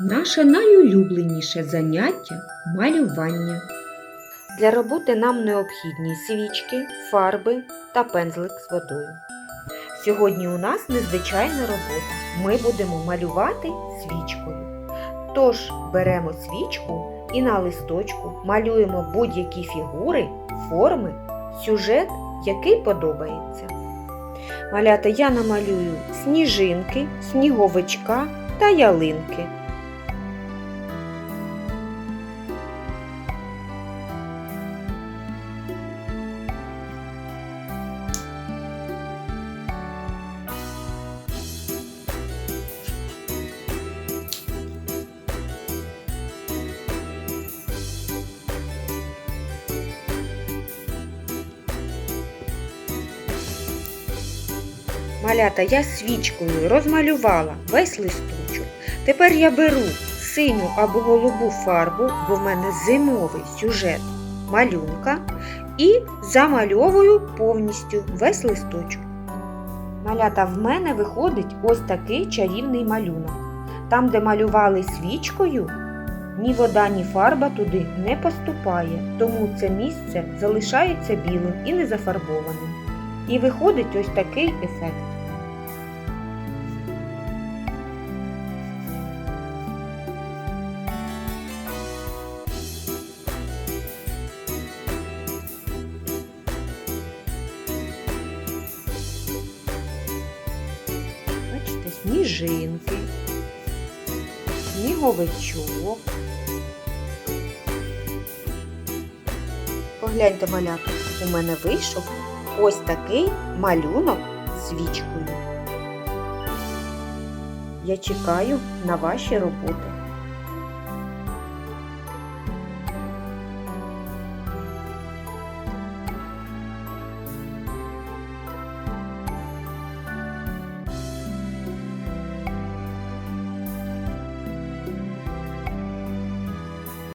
Наше найулюбленіше заняття малювання. Для роботи нам необхідні свічки, фарби та пензлик з водою. Сьогодні у нас незвичайна робота. Ми будемо малювати свічкою. Тож беремо свічку і на листочку малюємо будь-які фігури, форми, сюжет, який подобається. Малята я намалюю сніжинки, сніговичка та ялинки. Малята я свічкою розмалювала весь листочок. Тепер я беру синю або голубу фарбу, бо в мене зимовий сюжет малюнка, і замальовую повністю весь листочок. Малята в мене виходить ось такий чарівний малюнок. Там, де малювали свічкою, ні вода, ні фарба туди не поступає, тому це місце залишається білим і не зафарбованим. І виходить ось такий ефект. Сніжинки, сніговичок. Погляньте, малята, у мене вийшов ось такий малюнок свічкою. Я чекаю на ваші роботи.